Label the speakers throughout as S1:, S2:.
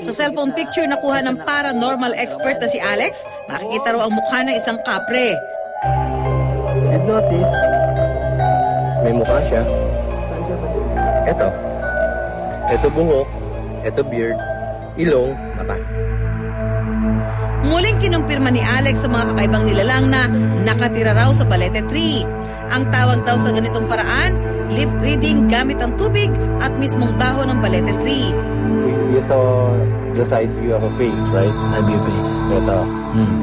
S1: Sa cellphone picture na kuha ng paranormal expert na si Alex, makikita raw ang mukha ng isang kapre.
S2: You'd notice, may mukha siya. Ito. Ito buhok. Ito beard. Ilong. Mata.
S1: Muling kinumpirma ni Alex sa mga kakaibang nilalang na nakatira raw sa Balete Tree. Ang tawag daw sa ganitong paraan, lip reading gamit ang tubig at mismong dahon ng Balete Tree.
S2: You saw the side view of a face, right?
S3: Sabi yung base.
S2: Ito.
S3: Hmm.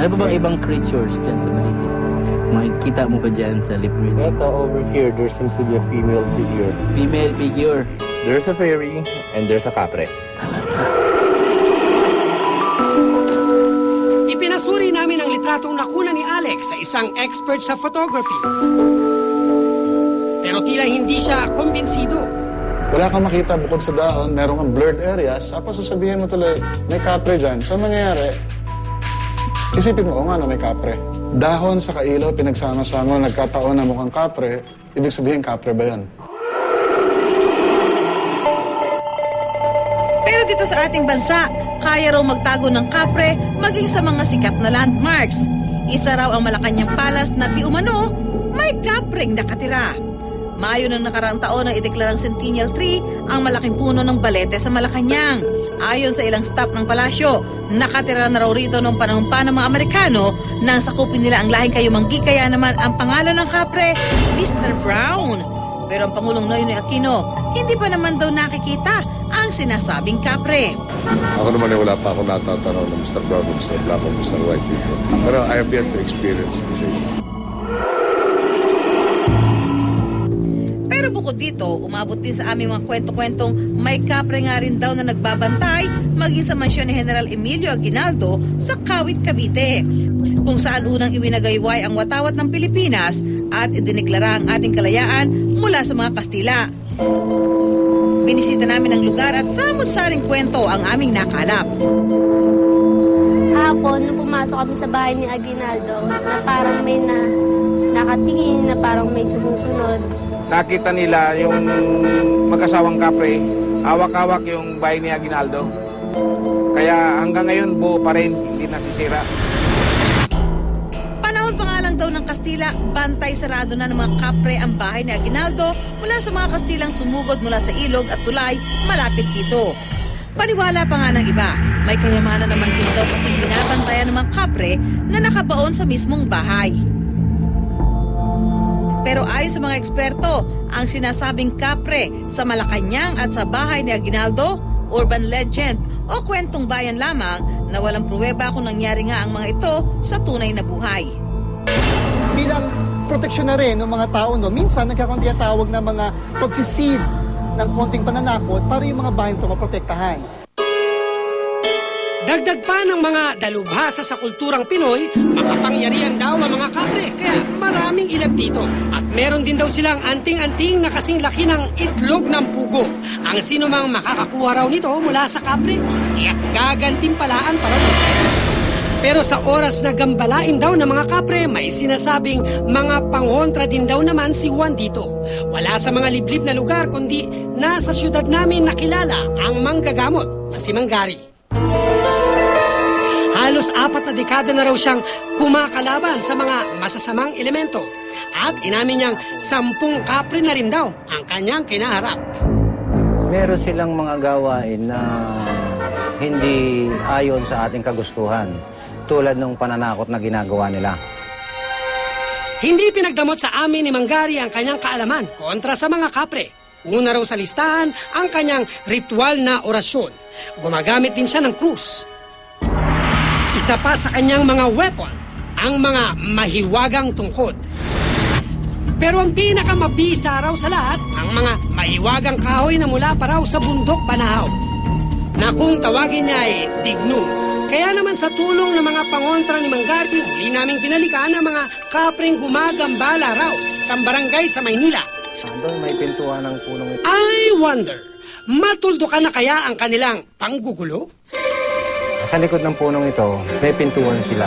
S3: Ano pa bang ibang creatures dyan sa Balite? Makikita mo ba dyan sa lip reading?
S2: Ito over here, there seems to be a female figure.
S3: Female figure.
S2: There's a fairy and there's a kapre.
S4: Ipinasuri namin ang litratong nakuna ni Alex sa isang expert sa photography. Pero tila hindi siya kumbinsido.
S5: Wala kang makita bukod sa dahon, meron kang blurred areas, tapos sasabihin mo tuloy, may kapre dyan. So, ang mangyayari, isipin mo, o nga no, may kapre. Dahon sa kailaw, pinagsama-sama, nagkataon na mukhang kapre, ibig sabihin, kapre ba yan?
S1: Pero dito sa ating bansa, kaya raw magtago ng kapre maging sa mga sikat na landmarks. Isa raw ang Malacanang Palace na di umano, may kapreng nakatira. Mayo ng nakaraang taon na ideklarang Centennial Tree ang malaking puno ng balete sa Malacanang. Ayon sa ilang staff ng palasyo, nakatira na raw rito noong panahon pa ng mga Amerikano nang sakupin nila ang lahing kayumanggi kaya naman ang pangalan ng kapre, Mr. Brown. Pero ang Pangulong Noynoy Aquino, hindi pa naman daw nakikita ang sinasabing kapre.
S6: Ako naman ay wala pa ako natatanaw ng Mr. Brown, Mr. Black, Mr. White dito. Pero I have yet to experience the same.
S1: Pero bukod dito, umabot din sa aming mga kwento-kwentong may kapre nga rin daw na nagbabantay maging sa mansyon ni General Emilio Aguinaldo sa Kawit, Cavite. Kung saan unang iwinagayway ang watawat ng Pilipinas at idineklara ang ating kalayaan mula sa mga Kastila. Binisita namin ang lugar at samot-saring kwento ang aming nakalap.
S7: Kahapon, nung pumasok kami sa bahay ni Aguinaldo, na parang may na nakatingin, na parang may sumusunod.
S8: nakita nila yung mag-asawang kapre, hawak-hawak yung bahay ni Aguinaldo. Kaya hanggang ngayon buo pa rin, hindi nasisira.
S1: Panahon pa nga lang daw ng Kastila, bantay sarado na ng mga kapre ang bahay ni Aguinaldo mula sa mga Kastilang sumugod mula sa ilog at tulay malapit dito. Paniwala pa nga ng iba, may kayamanan naman din daw kasing binabantayan ng mga kapre na nakabaon sa mismong bahay. Pero ayon sa mga eksperto, ang sinasabing kapre sa Malacanang at sa bahay ni Aguinaldo, urban legend o kwentong bayan lamang na walang pruweba kung nangyari nga ang mga ito sa tunay na buhay.
S9: bilang proteksyon na rin ng mga tao, no, minsan nagkakaroon tawag ng mga pagsisid ng konting pananakot para yung mga bahay ito maprotektahan.
S4: Dagdag pa ng mga dalubhasa sa kulturang Pinoy, makapangyarihan daw ang mga kapre, kaya maraming ilag dito. At meron din daw silang anting-anting na kasing laki ng itlog ng pugo. Ang sino mang makakakuha raw nito mula sa kapre, tiyak gagantimpalaan pa raw. Pero sa oras na gambalain daw ng mga kapre, may sinasabing mga pangontra din daw naman si Juan dito. Wala sa mga liblib na lugar, kundi nasa syudad namin nakilala ang manggagamot na si Manggari. Halos apat na dekada na raw siyang kumakalaban sa mga masasamang elemento. At inamin niyang sampung kapre na rin daw ang kanyang kinaharap.
S10: Meron silang mga gawain na hindi ayon sa ating kagustuhan. Tulad ng pananakot na ginagawa nila.
S4: Hindi pinagdamot sa amin ni Manggari ang kanyang kaalaman kontra sa mga kapre. Una raw sa listahan ang kanyang ritual na orasyon. Gumagamit din siya ng krus. Isa pa sa kanyang mga weapon, ang mga mahiwagang tungkod. Pero ang pinakamabisa raw sa lahat, ang mga mahiwagang kahoy na mula pa raw sa bundok Banahaw. Na kung tawagin niya ay dignum. Kaya naman sa tulong ng mga pangontra ni Manggardi, muli naming binalikan ang mga kapreng gumagambala raw sa barangay sa Maynila.
S10: Doon may pintuan ng punong ito.
S4: I wonder, matuldo ka na kaya ang kanilang panggugulo?
S10: Sa likod ng punong ito, may pintuan sila.